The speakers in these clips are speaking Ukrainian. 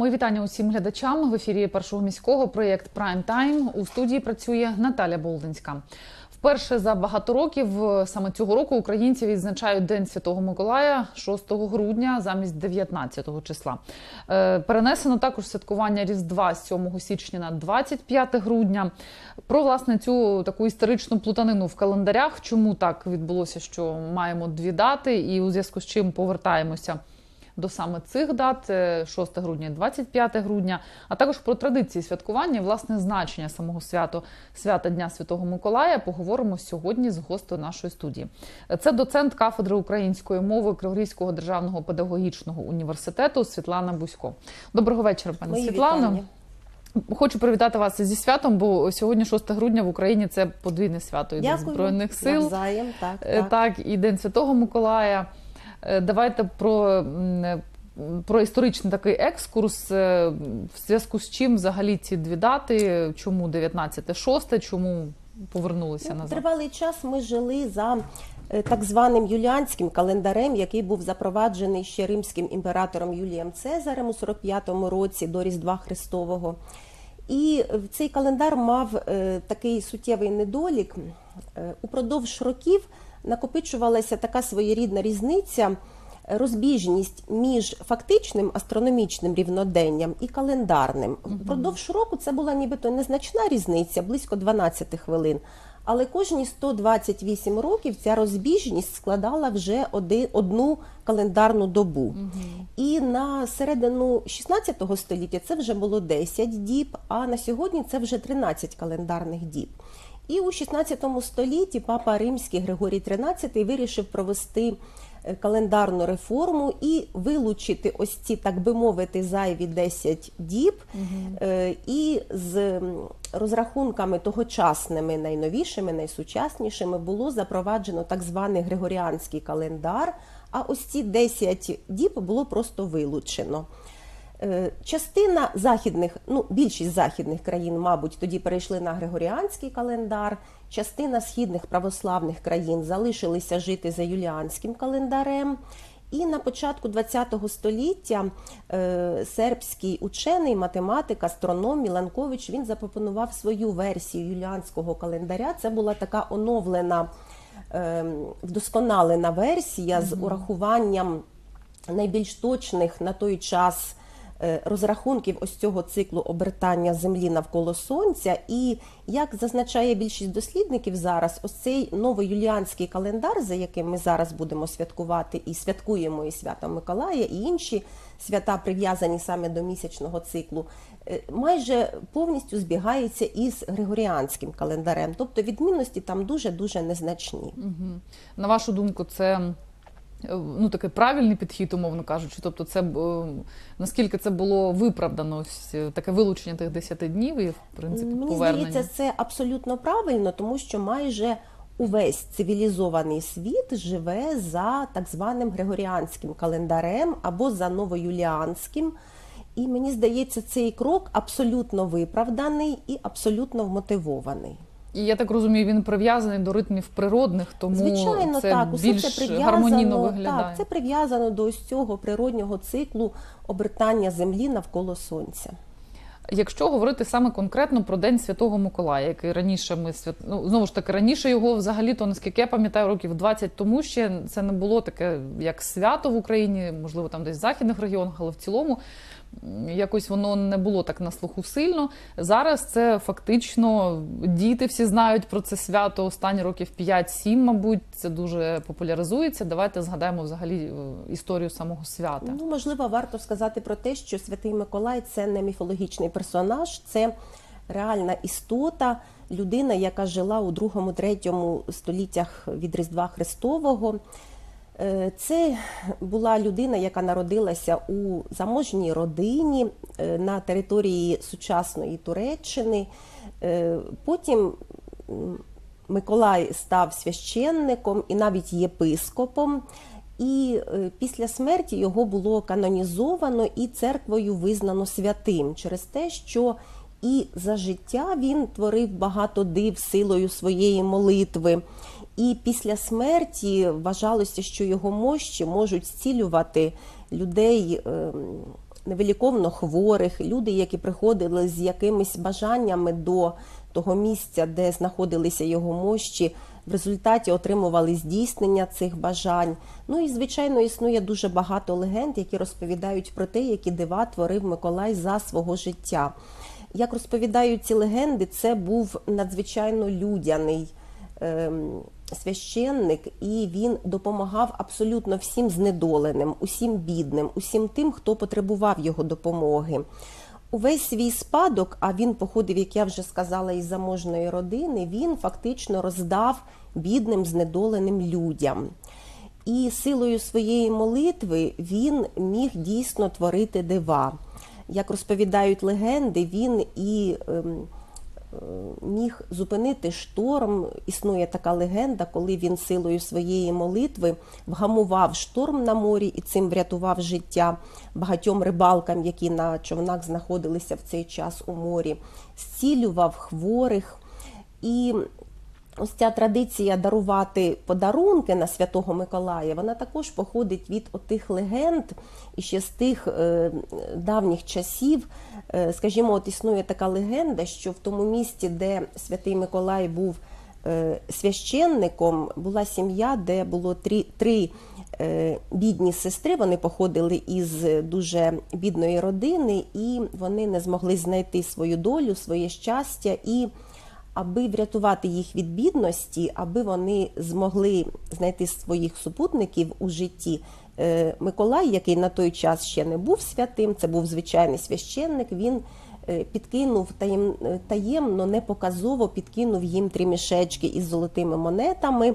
Мої вітання усім глядачам в ефірі першого міського проєкт Прайм Тайм. У студії працює Наталя Болдинська. Вперше за багато років е, саме цього року українці відзначають День Святого Миколая 6 грудня замість 19 числа. Е, Перенесено також святкування Різдва з 7 січня на 25 грудня. Про власне цю таку історичну плутанину в календарях. Чому так відбулося, що маємо дві дати, і у зв'язку з чим повертаємося до саме цих дат е, 6 грудня, і 25 грудня, а також про традиції святкування, і, власне, значення самого свято свята Дня Святого Миколая. Поговоримо сьогодні з гостею нашої студії. Це доцент кафедри української мови Криворізького державного педагогічного університету Світлана Бусько. Доброго вечора, пані Світлано. Хочу привітати вас зі святом, бо сьогодні 6 грудня в Україні це подвійне свято і День збройних сил. Навзаєм, так, Е, так. Так, і День Святого Миколая. Е, Давайте про, е, про історичний такий екскурс, е, в зв'язку з чим взагалі ці дві дати, чому 19-6, чому повернулися Ну, назад? Тривалий час ми жили за так званим юліанським календарем, який був запроваджений ще римським імператором Юлієм Цезарем у 45-му році до Різдва Христового. І цей календар мав такий суттєвий недолік. Упродовж років накопичувалася така своєрідна різниця, розбіжність між фактичним астрономічним рівноденням і календарним. Впродовж року це була нібито незначна різниця, близько 12 хвилин. Але кожні 128 років ця розбіжність складала вже оди- одну календарну добу. І на середину 16 століття це вже було 10 діб, а на сьогодні це вже 13 календарних діб. І у 16 столітті папа римський Григорій XIII вирішив провести е, календарну реформу і вилучити ось ці, так би мовити, зайві 10 діб. Е, І з розрахунками тогочасними, найновішими, найсучаснішими було запроваджено так званий Григоріанський календар. А ось ці 10 діб було просто вилучено. Е, Частина західних, ну більшість західних країн, мабуть, тоді перейшли на Григоріанський календар. Частина східних православних країн залишилися жити за юліанським календарем. І на початку ХХ століття е, сербський учений, математик, астроном Міланкович він запропонував свою версію юліанського календаря. Це була така оновлена, е, вдосконалена версія з урахуванням найбільш точних на той час розрахунків ось цього циклу обертання Землі навколо Сонця. І як зазначає більшість дослідників зараз, ось цей новоюліанський календар, за яким ми зараз будемо святкувати і святкуємо і свята Миколая, і інші свята прив'язані саме до місячного циклу, е, майже повністю збігається із Григоріанським календарем. Тобто відмінності там дуже дуже незначні. Мгм. На вашу думку, це е, ну, такий правильний підхід, умовно кажучи. Тобто, це е, наскільки це було виправдано, ось, е, таке вилучення тих 10 днів і, в принципі, Мені повернення? здається, це абсолютно правильно, тому що майже увесь цивілізований світ живе за так званим григоріанським календарем або за новоюліанським. І мені здається, цей крок абсолютно виправданий і абсолютно вмотивований. І я так розумію, він прив'язаний до ритмів природних, тому Звичайно, це так, усе більш це прив'язано. гармонійно виглядає. Так, це прив'язано до ось цього природнього циклу обертання Землі навколо Сонця. Якщо говорити саме конкретно про День Святого Миколая, який раніше ми свят... ну, знову ж таки, раніше його взагалі, то наскільки я пам'ятаю, років 20 тому ще це не було таке як свято в Україні, можливо, там десь в західних регіонах, але в цілому якось воно не було так на слуху сильно. Зараз це фактично діти всі знають про це свято останні років 5-7, мабуть, це дуже популяризується. Давайте згадаємо взагалі е, історію самого свята. Ну, можливо, варто сказати про те, що Святий Миколай це не міфологічний персонаж, це реальна істота, людина, яка жила у другому-третьому століттях від Різдва Христового. Е, Це була людина, яка народилася у заможній родині е, на території сучасної Туреччини. Е, Потім Миколай став священником і навіть єпископом. І після смерті його було канонізовано і церквою визнано святим через те, що і за життя він творив багато див силою своєї молитви. І після смерті вважалося, що його мощі можуть зцілювати людей ем, невиліковно хворих, люди, які приходили з якимись бажаннями до того місця, де знаходилися його мощі, в результаті отримували здійснення цих бажань. Ну і звичайно існує дуже багато легенд, які розповідають про те, які дива творив Миколай за свого життя. Як розповідають ці легенди, це був надзвичайно людяний ем, священник, і він допомагав абсолютно всім знедоленим, усім бідним, усім тим, хто потребував його допомоги. Увесь свій спадок, а він походив, як я вже сказала, із заможної родини, він фактично роздав бідним, знедоленим людям. І силою своєї молитви він міг дійсно творити дива. Як розповідають легенди, він і ем, е, міг зупинити шторм. Існує така легенда, коли він силою своєї молитви вгамував шторм на морі і цим врятував життя багатьом рибалкам, які на човнах знаходилися в цей час у морі, зцілював хворих. І ось ця традиція дарувати подарунки на Святого Миколая, вона також походить від отих легенд і ще з тих е, давніх часів. Е, скажімо, от існує така легенда, що в тому місті, де Святий Миколай був е, священником, була сім'я, де було три, три бідні сестри. Вони походили із дуже бідної родини, і вони не змогли знайти свою долю, своє щастя. і аби врятувати їх від бідності, аби вони змогли знайти своїх супутників у житті. е, Миколай, який на той час ще не був святим, це був звичайний священник. Він підкинув таєм, е, таємно, непоказово підкинув їм три мішечки із золотими монетами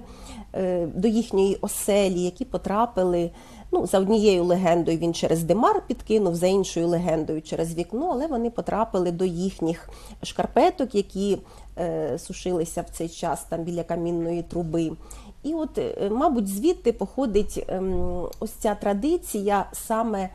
е, до їхньої оселі, які потрапили. Ну, за однією легендою він через димар підкинув, за іншою легендою через вікно, але вони потрапили до їхніх шкарпеток, які е, сушилися в цей час там біля камінної труби. І от, е, мабуть, звідти походить ем, ось ця традиція саме е,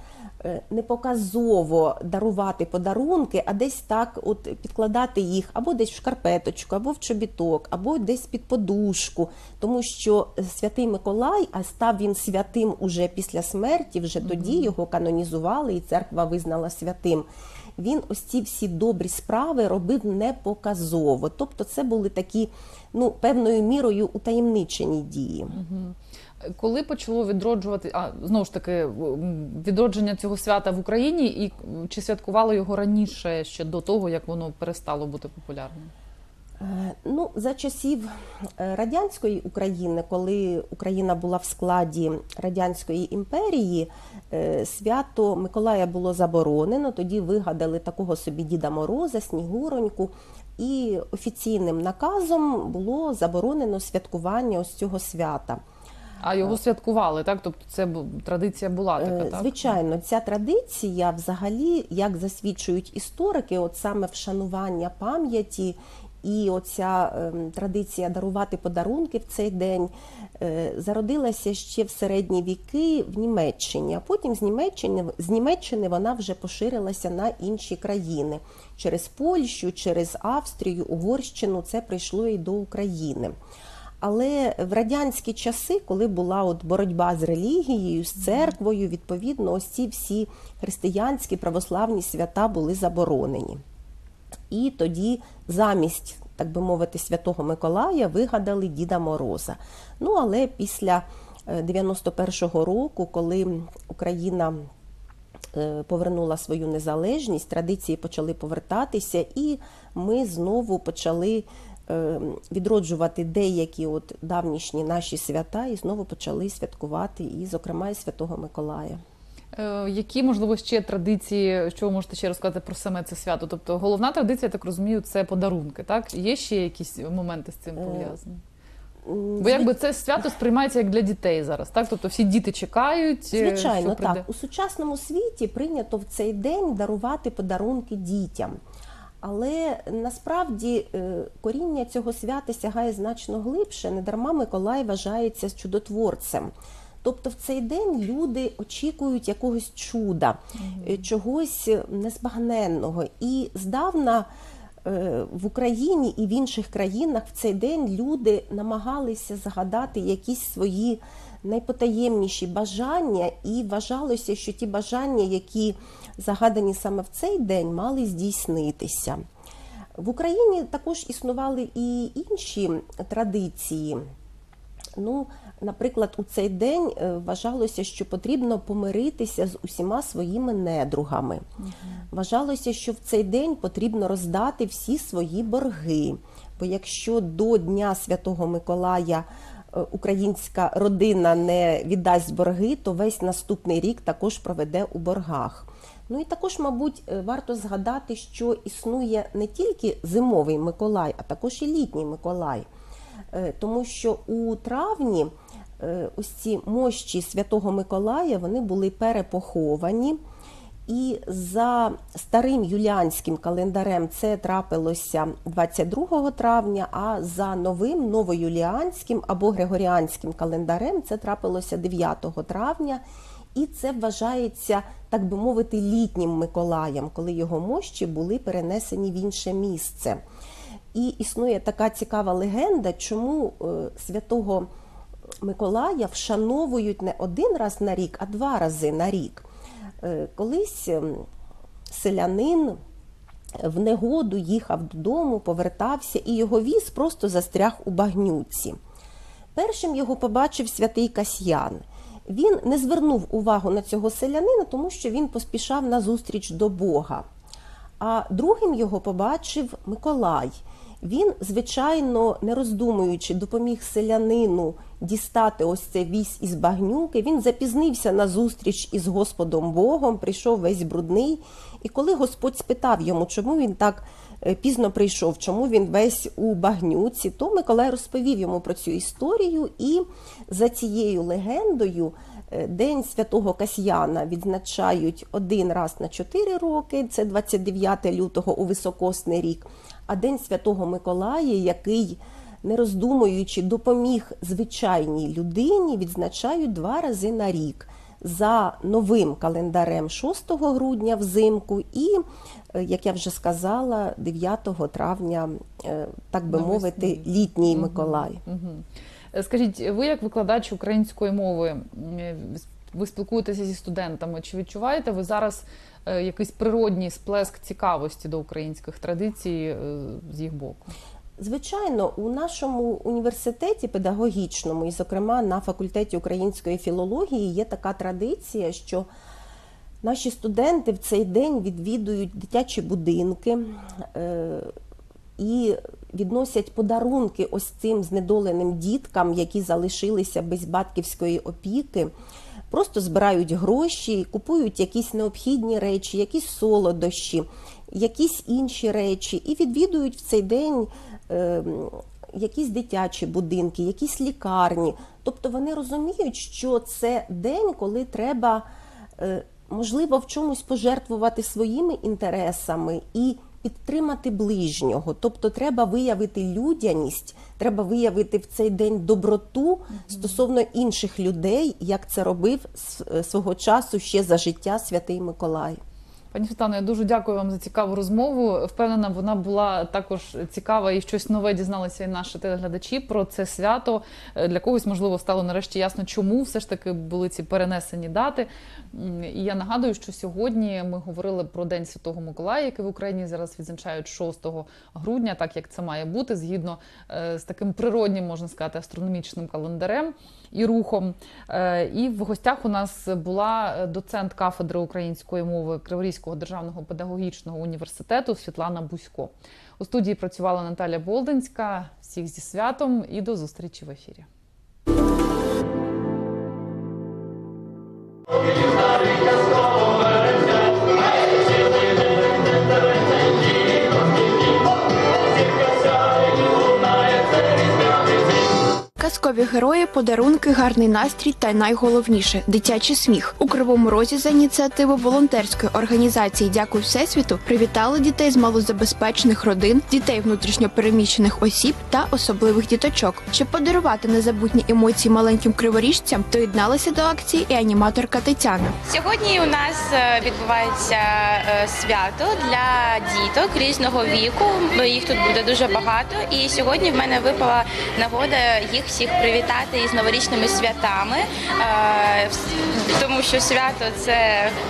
непоказово дарувати подарунки, а десь так от підкладати їх або десь в шкарпеточку, або в чобіток, або десь під подушку. Тому що святий Миколай, а став він святим уже після смерті, вже тоді його канонізували, і церква визнала святим. Він ось ці всі добрі справи робив непоказово. Тобто це були такі ну, певною мірою утаємничені дії. Коли почало відроджувати, а знову ж таки відродження цього свята в Україні, і чи святкували його раніше ще до того, як воно перестало бути популярним? Е, Ну, за часів е, радянської України, коли Україна була в складі радянської імперії, е, свято Миколая було заборонено. Тоді вигадали такого собі Діда Мороза, Снігуроньку, і офіційним наказом було заборонено святкування ось цього свята. А його святкували, так? Тобто це традиція була така, Е, так? Звичайно, ця традиція, взагалі, як засвідчують історики, от саме вшанування пам'яті і оця ем, традиція дарувати подарунки в цей день е, зародилася ще в середні віки в Німеччині, а потім з Німеччини, з Німеччини вона вже поширилася на інші країни. Через Польщу, через Австрію, Угорщину це прийшло і до України. Але в радянські часи, коли була от боротьба з релігією, з церквою, відповідно, ось ці всі християнські православні свята були заборонені. І тоді замість, так би мовити, Святого Миколая вигадали Діда Мороза. Ну, але після е, 91-го року, коли Україна е, повернула свою незалежність, традиції почали повертатися, і ми знову почали е, відроджувати деякі от давнішні наші свята, і знову почали святкувати, і, зокрема, і Святого Миколая. Е, Які, можливо, ще традиції, що ви можете ще розказати про саме це свято? Тобто головна традиція, я так розумію, це подарунки, так? Є ще якісь моменти з цим Е, пов'язані? Бо якби це свято сприймається як для дітей зараз, так? Тобто всі діти чекають. е, Звичайно, так. У сучасному світі прийнято в цей день дарувати подарунки дітям. Але насправді е, коріння цього свята сягає значно глибше. Недарма Миколай вважається чудотворцем. Тобто в цей день люди очікують якогось чуда, е, чогось незбагненного. І здавна е, в Україні і в інших країнах в цей день люди намагалися загадати якісь свої найпотаємніші бажання, і вважалося, що ті бажання, які загадані саме в цей день, мали здійснитися. В Україні також існували і інші традиції. Ну, наприклад, у цей день е, вважалося, що потрібно помиритися з усіма своїми недругами. Вважалося, що в цей день потрібно роздати всі свої борги. Бо якщо до Дня Святого Миколая е, українська родина не віддасть борги, то весь наступний рік також проведе у боргах. Ну і також, мабуть, е, варто згадати, що існує не тільки зимовий Миколай, а також і літній Миколай. Е, Тому що у травні е, ось ці мощі Святого Миколая вони були перепоховані. І за старим юліанським календарем це трапилося 22 травня, а за новим новоюліанським або григоріанським календарем це трапилося 9 травня. І це вважається, так би мовити, літнім Миколаєм, коли його мощі були перенесені в інше місце. І існує така цікава легенда, чому е, святого Миколая вшановують не один раз на рік, а два рази на рік. Е, Колись ем, селянин в негоду їхав додому, повертався, і його віз просто застряг у багнюці. Першим його побачив святий Касьян. Він не звернув увагу на цього селянина, тому що він поспішав на зустріч до Бога. А другим його побачив Миколай. Він, звичайно, не роздумуючи, допоміг селянину дістати ось цей вісь із багнюки. Він запізнився на зустріч із Господом Богом, прийшов весь брудний. І коли Господь спитав йому, чому він так е, пізно прийшов, чому він весь у багнюці, то Миколай розповів йому про цю історію, і за цією легендою День святого Касьяна відзначають один раз на 4 роки, це 29 лютого у високосний рік. А День Святого Миколая, який, не роздумуючи, допоміг звичайній людині, відзначають два рази на рік за новим календарем 6 грудня взимку і, е, як я вже сказала, 9 травня, е, так би Навесні. мовити, літній Миколай. Мгм. Е, Скажіть, ви як викладач української мови, ви спілкуєтеся зі студентами? Чи відчуваєте ви зараз е, якийсь природній сплеск цікавості до українських традицій е, з їх боку? Звичайно, у нашому університеті педагогічному, і, зокрема, на факультеті української філології, є така традиція, що наші студенти в цей день відвідують дитячі будинки і відносять подарунки ось цим знедоленим діткам, які залишилися без батьківської опіки. Просто збирають гроші, купують якісь необхідні речі, якісь солодощі, якісь інші речі, і відвідують в цей день е, якісь дитячі будинки, якісь лікарні. Тобто вони розуміють, що це день, коли треба, е, можливо, в чомусь пожертвувати своїми інтересами і підтримати ближнього. Тобто треба виявити людяність, треба виявити в цей день доброту стосовно інших людей, як це робив е, свого часу ще за життя святий Миколай. Пані Світлано, я дуже дякую вам за цікаву розмову. Впевнена, вона була також цікава і щось нове дізналися і наші телеглядачі про це свято. Е, Для когось, можливо, стало нарешті ясно, чому все ж таки були ці перенесені дати. І я нагадую, що сьогодні ми говорили про День Святого Миколая, який в Україні зараз відзначають 6 грудня, так як це має бути, згідно е, з таким природнім, можна сказати, астрономічним календарем і рухом. Е, І в гостях у нас була доцент кафедри української мови Криворізького державного педагогічного університету Світлана Бусько. У студії працювала Наталя Болдинська. Всіх зі святом і до зустрічі в ефірі. Казкові герої, подарунки, гарний настрій та найголовніше дитячий сміх. У кривому розі за ініціативи волонтерської організації Дякую Всесвіту привітали дітей з малозабезпечених родин, дітей внутрішньопереміщених осіб та особливих діточок. Щоб подарувати незабутні емоції маленьким криворіжцям, доєдналася до акції і аніматорка Тетяна. Сьогодні у нас е, відбувається е, свято для діток різного віку. Їх тут буде дуже багато. І сьогодні в мене випала нагода їх всіх привітати із новорічними святами, е, тому що свято це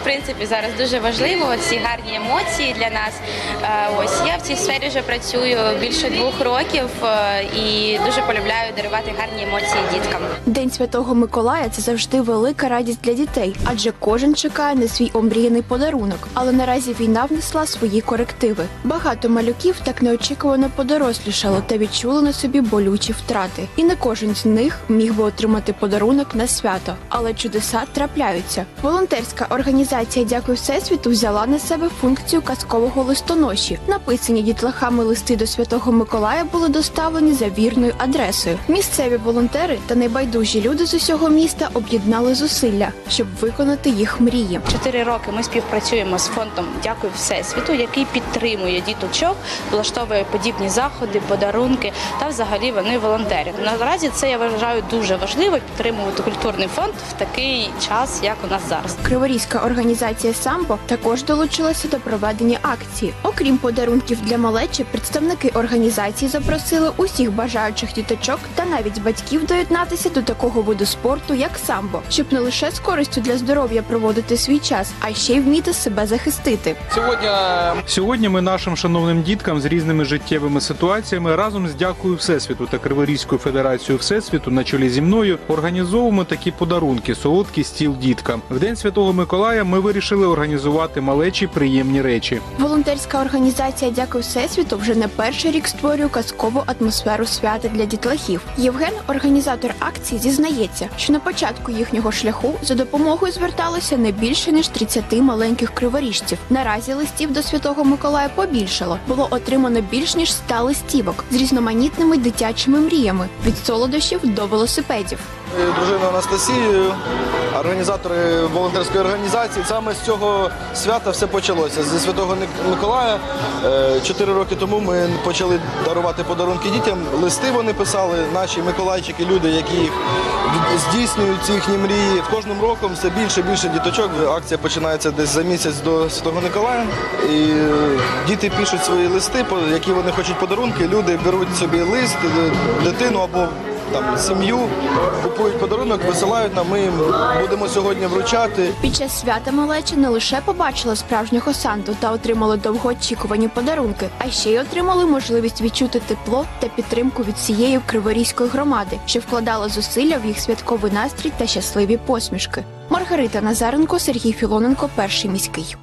в принципі зараз дуже важливо. Ці гарні емоції для нас. Е, Ось я в цій сфері вже працюю більше двох років е, і дуже полюбляю дарувати гарні емоції діткам. День Святого Миколая це завжди велика радість для дітей, адже кожен чекає на свій омріяний подарунок. Але наразі війна внесла свої корективи. Багато малюків так неочікувано подорослішало та відчули на собі болючі втрати. І не кожен з них міг би отримати подарунок на свято. Але чудеса трапляються. Волонтерська організація Дякую Всесвіту взяла на себе функцію казкового листоноші. Написані дітлахами листи до Святого Миколая були доставлені за вірною адресою. Місцеві волонтери та небайдужі люди з усього міста об'єднали зусилля, щоб виконати їх мрії. Чотири роки ми співпрацюємо з фондом Дякую Всесвіту, який підтримує діточок, влаштовує подібні заходи, подарунки та взагалі вони волонтери. Наразі це я вважаю дуже важливо підтримувати культурний фонд в такий час, як у нас зараз. Криворізька організація Самбо також долучилася до проведення акції. Окрім подарунків для малечі, представники організації запросили усіх бажаючих діточок та навіть батьків доєднатися до такого виду спорту, як самбо, щоб не лише з користю для здоров'я проводити свій час, а ще й вміти себе захистити. Сьогодні сьогодні ми нашим шановним діткам з різними життєвими ситуаціями разом з дякую Всесвіту та Криворізькою федерацією Всесвіту на чолі зі мною організовуємо такі подарунки солодкий стіл діткам. В день Святого Миколая ми вирішили організувати малечі приємні речі. Волонтерська організація Дякую Всесвіту вже не перший рік створює казкову атмосферу свята для дітлахів. Євген, організатор акції, зізнається, що на початку їхнього шляху за допомогою зверталося не більше ніж 30 маленьких криворіжців. Наразі листів до Святого Миколая побільшало. Було отримано більш ніж 100 листівок з різноманітними дитячими мріями від солодощів до велосипедів. дружину Анастасією, організатори волонтерської організації. Саме з цього свята все почалося. Зі Святого Миколая Е, чотири роки тому ми почали дарувати подарунки дітям. Листи вони писали, наші миколайчики, люди, які їх здійснюють ці їхні мрії. Кожним роком все більше і більше діточок. Акція починається десь за місяць до Святого Миколая. І е, діти пишуть свої листи, які вони хочуть подарунки. Люди беруть собі лист, е, дитину або там сім'ю, купують подарунок, висилають нам. Ми їм будемо сьогодні вручати. Під час свята малеча не лише побачила справжнього Санту та отримали довгоочікувані подарунки, а ще й отримали можливість відчути тепло та підтримку від всієї криворізької громади, що вкладала зусилля в їх святковий настрій та щасливі посмішки. Маргарита Назаренко, Сергій Філоненко, перший міський.